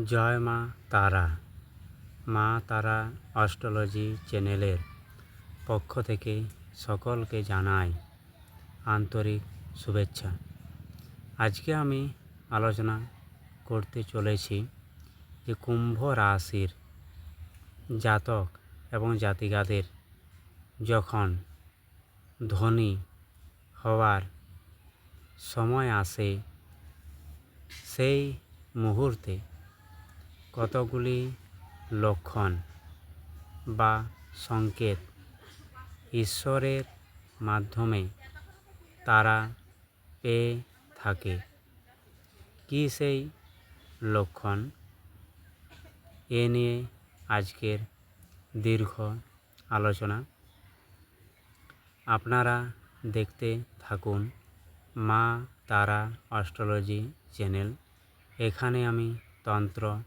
জয় মা তারা। মা তারা অস্ট্রোলজি চ্যানেলের পক্ষ থেকে সকলকে জানাই আন্তরিক শুভেচ্ছা। আজকে আমি আলোচনা করতে চলেছি যে কুম্ভ রাশির জাতক এবং জাতিকাদের যখন ধনী হওয়ার সময় আসে, সেই মুহূর্তে কতগুলি লক্ষণ বা সংকেত ঈশ্বরের মাধ্যমে তারা পেয়ে থাকে? কী সেই লক্ষণ? এ নিয়ে আজকের দীর্ঘ আলোচনা। আপনারা দেখতে থাকুন মা তারা অস্ট্রোলজি চ্যানেল। এখানে আমি তন্ত্র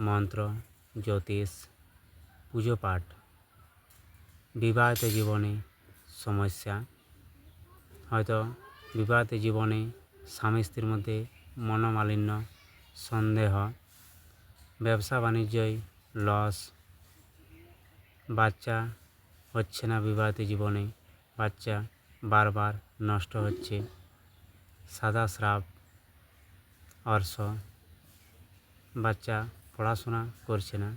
মন্ত্র, জ্যোতিষ পুজো পাঠ বিবাহিত জীবনে সমস্যা। হয়তো বিবাহিত জীবনে স্বামী স্ত্রীর মধ্যে মনোমালিন্য, সন্দেহ, ব্যবসা বাণিজ্যই লস বাচ্চা হচ্ছে না বিবাহিত জীবনে, বাচ্চা বারবার নষ্ট হচ্ছে। সাদা স্রাব, অর্শ। বাচ্চা পড়াশোনা করছে না।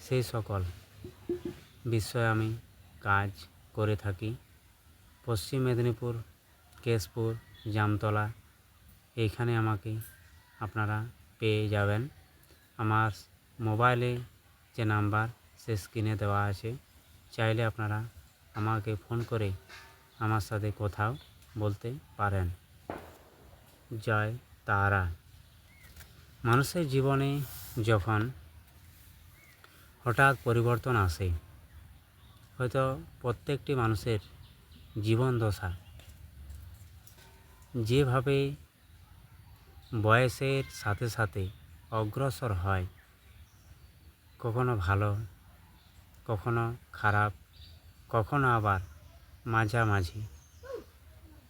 সেই সকল বিষয়ে আমি কাজ করে থাকি। পশ্চিম মেদিনীপুর, কেশপুর, জামতলা, এইখানে আমাকে আপনারা পেয়ে যাবেন। আমার মোবাইলে যে নাম্বার, সে স্ক্রিনে দেওয়া আছে। চাইলে আপনারা আমাকে ফোন করে আমার সাথে কোথাও বলতে পারেন। জয় তারা। মানুষের জীবনে যখন হঠাৎ পরিবর্তন আসে, হয়তো প্রত্যেকটি মানুষের জীবন দশা। যেভাবে বয়সের সাথে সাথে অগ্রসর হয়, কখনো ভালো, কখনো খারাপ, কখনো আবার মাঝামাঝি,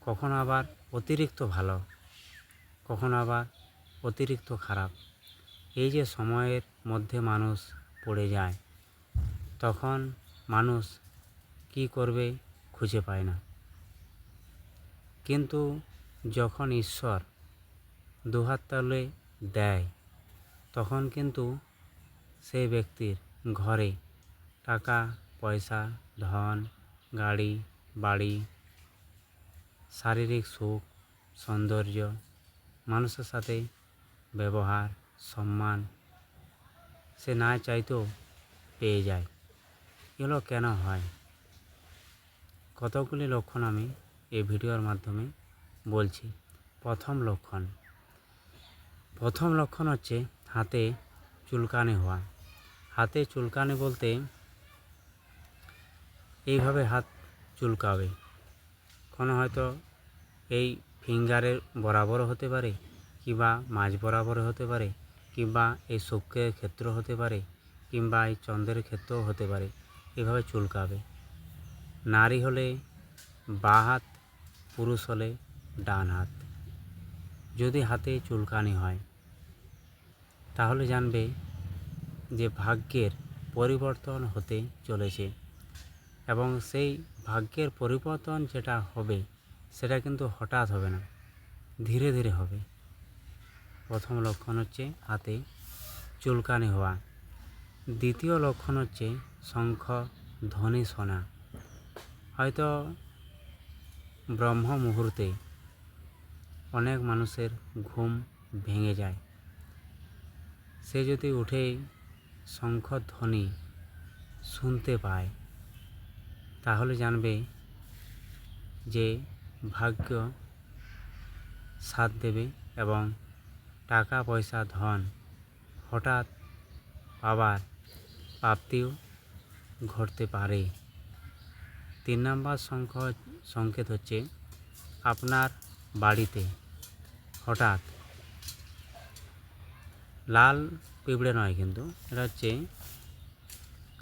কখনো আবার অতিরিক্ত ভালো, কখনো আবার অতিরিক্ত খারাপ। এই যে সময়ের মধ্যে মানুষ পড়ে যায়, তখন মানুষ কি করবে খুঁজে পায় না। কিন্তু যখন ঈশ্বর দুহাত তালে দেয়, তখন কিন্তু সেই ব্যক্তির ঘরে টাকা, পয়সা, ধন, গাড়ি, বাড়ি, শারীরিক সুখ, সৌন্দর্য, মানুষের সাথে ব্যবহার সম্মান সে না চাইতেও পেয়ে যায়। এগুলো কেন হয়? কতগুলি লক্ষণ আমি এই ভিডিওর মাধ্যমে বলছি। প্রথম লক্ষণ প্রথম লক্ষণ হচ্ছে হাতে চুলকানি হওয়া। হাতে চুলকানি বলতে এইভাবে হাত চুলকাবে। কোনো হয়তো এই ফিঙ্গারের বরাবর হতে পারে কিংবা মাঝ বরাবর হতে পারে। কিংবা এই শুক্রের ক্ষেত্র হতে পারে, কিংবা এই চন্দ্রের ক্ষেত্রেও হতে পারে, এভাবে চুলকাবে। নারী হলে বা হাত, পুরুষ হলে ডান হাত। যদি হাতে চুলকানি হয়, তাহলে জানবে যে ভাগ্যের পরিবর্তন হতে চলেছে এবং সেই ভাগ্যের পরিবর্তন যেটা হবে, সেটা কিন্তু হঠাৎ হবে না, ধীরে ধীরে হবে। প্রথম লক্ষণ হচ্ছে হাতে চুলকানি হওয়া। দ্বিতীয় লক্ষণ হচ্ছে শঙ্খ, ধ্বনি শোনা। হয়তো ব্রহ্ম মুহূর্তে অনেক মানুষের ঘুম ভেঙে যায়। সে যদি উঠে শঙ্খ, ধ্বনি শুনতে পায়, তাহলে জানবে যে ভাগ্য সাথ দেবে এবং টাকা পয়সা ধন। হঠাৎ পাবার প্রাপ্তিও ঘটতে পারে। তিন নম্বর সংখ্য সংকেত হচ্ছে আপনার বাড়িতে হঠাৎ লাল পিঁপড়ে নয় কিন্তু, এটা হচ্ছে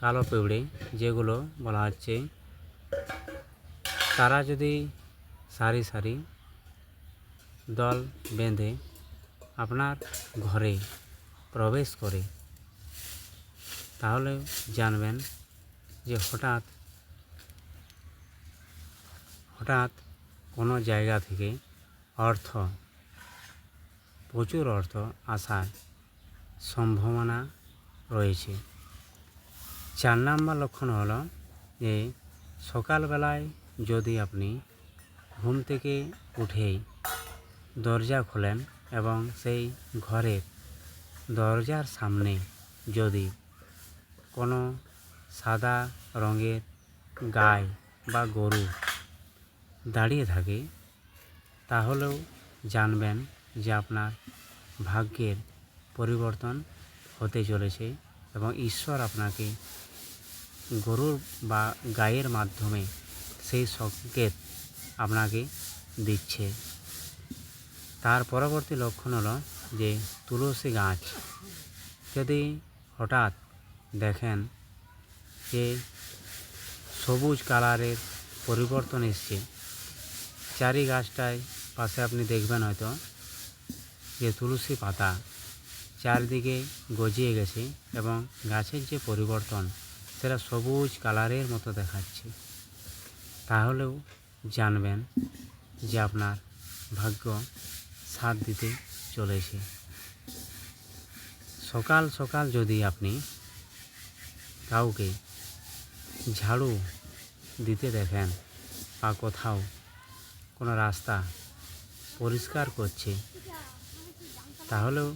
কালো পিঁপড়ে যেগুলো বলা হচ্ছে তারা যদি সারি সারি দল বেঁধে আপনার ঘরে প্রবেশ করে, তাহলে জানবেন যে হঠাৎ হঠাৎ কোনো জায়গা থেকে অর্থ, প্রচুর অর্থ আসার সম্ভাবনা রয়েছে। চার নাম্বার লক্ষণ হলো যে সকালবেলায় যদি আপনি ঘুম থেকে উঠেই দরজা খোলেন এবং সেই ঘরের দরজার সামনে যদি কোনো সাদা রঙের গাই বা গরু দাঁড়িয়ে থাকে, তাহলেও জানবেন যে আপনার ভাগ্যের পরিবর্তন হতে চলেছে এবং ঈশ্বর আপনাকে গরুর বা গায়ের মাধ্যমে সেই সংকেত আপনাকে দিচ্ছে। তার পরবর্তী লক্ষণ হলো যে তুলসী গাছ। যদি হঠাৎ দেখেন যে সবুজ কালারের পরিবর্তন এসছে, চারি গাছটায় পাশে আপনি দেখবেন হয়তো যে তুলসী পাতা চারদিকে গজিয়ে গেছে এবং গাছের যে পরিবর্তন সেটা সবুজ কালারের মতো দেখাচ্ছে। তাহলেও জানবেন যে আপনার ভাগ্য সাথ দিতে চলেছে। সকাল সকাল যদি আপনি কাউকে ঝাড়ু দিতে দেখেন বা কোথাও কোনো রাস্তা পরিষ্কার করছে, তাহলেও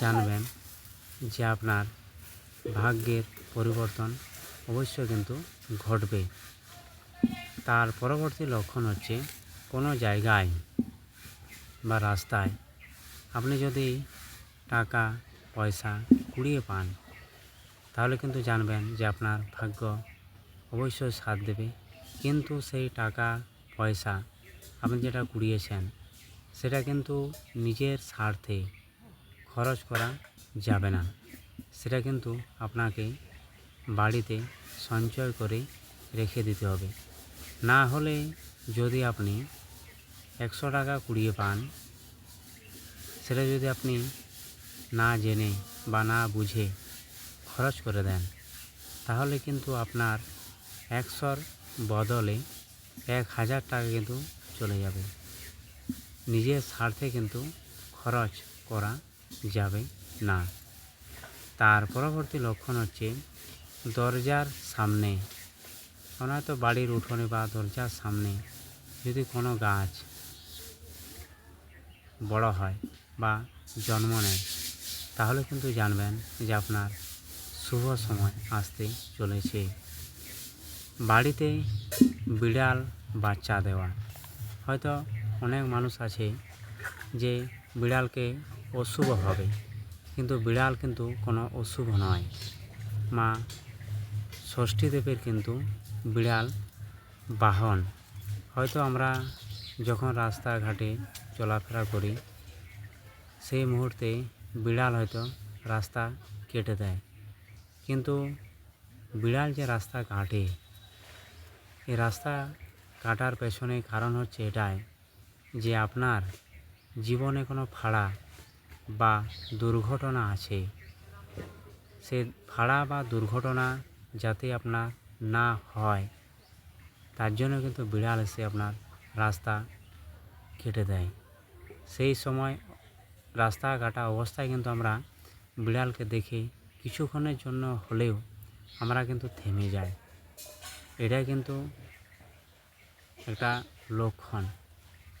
জানবেন যে আপনার ভাগ্যের পরিবর্তন অবশ্যই কিন্তু ঘটবে। তার পরবর্তী লক্ষণ হচ্ছে কোনো জায়গায় বা রাস্তায় আপনি যদি টাকা, পয়সা কুড়িয়ে পান, তাহলে কিন্তু জানবেন যে আপনার ভাগ্য অবশ্যই সাথ দেবে। কিন্তু সেই টাকা, পয়সা আপনি যেটা কুড়িয়েছেন, সেটা কিন্তু নিজের স্বার্থে খরচ করা যাবে না। সেটা কিন্তু আপনাকে বাড়িতে সঞ্চয় করে রেখে দিতে হবে। না হলে যদি আপনি একশো টাকা কুড়িয়ে পান। সেটা যদি আপনি না জেনে বা না বুঝে খরচ করে দেন, তাহলে কিন্তু আপনার একশোর বদলে এক হাজার টাকা কিন্তু চলে যাবে। নিজের স্বার্থে কিন্তু খরচ করা যাবে না। তার পরবর্তী লক্ষণ হচ্ছে দরজার সামনে। কোনো হয়তো বাড়ির উঠোনে বা দরজার সামনে যদি কোনো গাছ বড় হয় বা জন্ম নেয়, তাহলে কিন্তু জানবেন যে আপনার শুভ সময় আসতে চলেছে। বাড়িতে বিড়াল বাচ্চা দেওয়া। হয়তো অনেক মানুষ আছে যে বিড়ালকে অশুভ হবে কিন্তু বিড়াল কিন্তু কোনো অশুভ নয়। মা ষষ্ঠী দেবের কিন্তু বিড়াল বাহন। হয়তো আমরা যখন রাস্তাঘাটে চলাফেরা করি, সেই মুহূর্তে বিড়াল হয়তো রাস্তা কেটে দেয়। কিন্তু বিড়াল যে রাস্তা কাটে, এই রাস্তা কাটার পেছনে কারণ হচ্ছে এটাই যে আপনার জীবনে কোনো ফাড়া বা দুর্ঘটনা আছে। সে ফাড়া বা দুর্ঘটনা যাতে আপনার না হয়, তার জন্য কিন্তু বিড়াল এসে আপনার রাস্তা কেটে দেয়। সেই সময় রাস্তা কাটা অবস্থায় কিন্তু আমরা বিড়ালকে দেখে, কিছুক্ষণের জন্য হলেও আমরা কিন্তু থেমে যাই। এটাই কিন্তু একটা লক্ষণ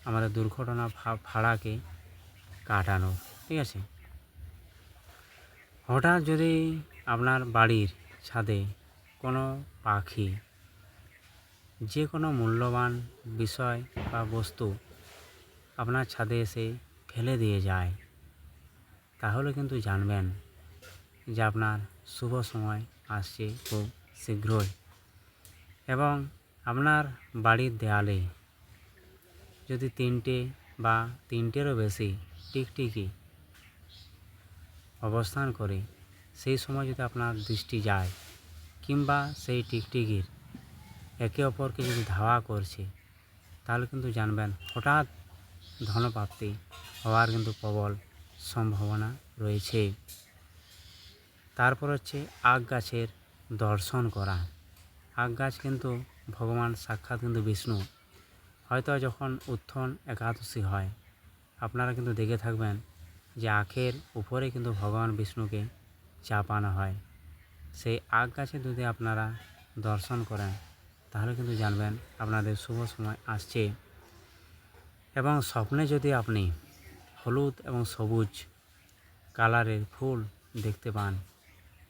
আমাদের দুর্ঘটনা ভাড়াকে কাটানো, ঠিক আছে? হঠাৎ যদি আপনার বাড়ির ছাদে কোনো পাখি যে কোনো মূল্যবান বিষয় বা বস্তু আপনার ছাদে এসে ফেলে দিয়ে যায়, তাহলে কিন্তু জানবেন যে আপনার শুভ সময় আসছে খুব শীঘ্রই। এবং আপনার বাড়ির দেয়ালে যদি তিনটে বা তিনটেরও বেশি টিকটিকি অবস্থান করে, সেই সময় যদি আপনার দৃষ্টি যায়, কিংবা সেই টিকটিকির একে অপরকে যদি ধাওয়া করছে, তাহলে কিন্তু জানবেন হঠাৎ ধনপ্রাপ্তি হওয়ার কিন্তু প্রবল সম্ভাবনা রয়েছে। তারপর হচ্ছে আগ গাছের দর্শন করা। আগ গাছ কিন্তু ভগবান সাক্ষাৎ কিন্তু বিষ্ণু। হয়তো যখন উত্থন একাদশী হয়, আপনারা কিন্তু দেখে থাকবেন যে আখের উপরে কিন্তু ভগবান বিষ্ণুকে চাপানো হয়। সেই আগ গাছে যদি আপনারা দর্শন করেন তাহলে কিন্তু জানবেন আপনাদের শুভ সময় আসছে। এবং স্বপ্নে যদি আপনি হলুদ এবং সবুজ কালারের ফুল দেখতে পান,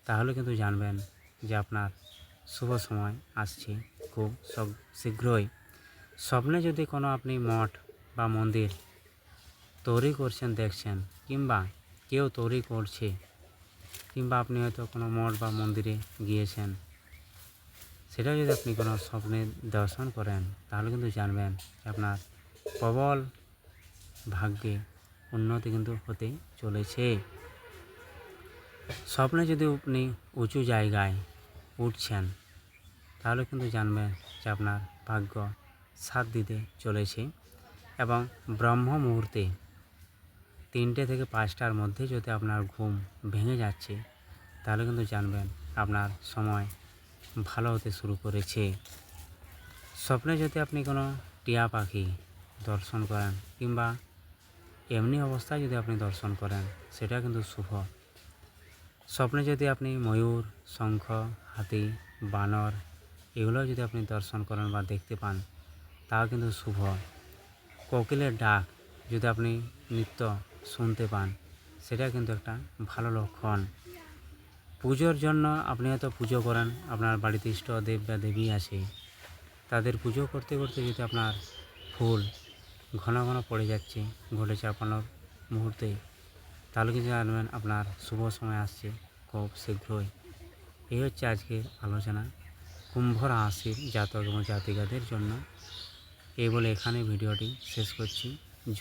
তাহলে কিন্তু জানবেন যে আপনার শুভ সময় আসছে খুব শীঘ্রই। স্বপ্নে যদি কোনো আপনি মঠ বা মন্দির তৈরি করছেন, দেখছেন, কিংবা কেউ তৈরি করছে, কিংবা আপনি হয়তো কোনো মঠ বা মন্দিরে গিয়েছেন সেটা যদি আপনি কোনো স্বপ্নে দর্শন করেন, তাহলে কিন্তু জানবেন আপনার প্রবল ভাগ্যে উন্নতি কিন্তু হতে চলেছে। স্বপ্নে যদি আপনি উঁচু জায়গায় উঠছেন, তাহলে কিন্তু জানবেন যে আপনার ভাগ্য সাথ দিতে চলেছে এবং ব্রহ্ম মুহূর্তে তিনটে থেকে পাঁচটার মধ্যে যদি আপনার ঘুম ভেঙে যাচ্ছে, তাহলে কিন্তু জানবেন আপনার সময় ভালো হতে শুরু করেছে। স্বপ্নে যদি আপনি কোনো টিয়া পাখি দর্শন করেন কিংবা এমনি অবস্থায় যদি আপনি দর্শন করেন, সেটা কিন্তু শুভ। স্বপ্নে যদি আপনি ময়ূর, শঙ্খ, হাতি, বানর এগুলো যদি আপনি দর্শন করেন বা দেখতে পান, তাও কিন্তু শুভ। কোকিলের ডাক যদি আপনি নিত্য শুনতে পান সেটা কিন্তু একটা ভালো লক্ষণ। পুজোর জন্য আপনি হয়তো পুজো করেন, আপনার বাড়িতে ইষ্ট, দেব বা দেবী আছে তাদের পুজো করতে করতে যদি আপনার ফুল ঘন ঘন পড়ে যাচ্ছে, ঘটে চাপানোর মুহূর্তে, তাহলে কিন্তু জানবেন আপনার শুভ সময় আসছে, খুব শীঘ্রই। এই হচ্ছে আজকের আলোচনা। কুম্ভ রাশির জাতক এবং জাতিকাদের জন্য এই বলে এখানে ভিডিওটি শেষ করছি।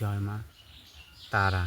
জয় মা তারা।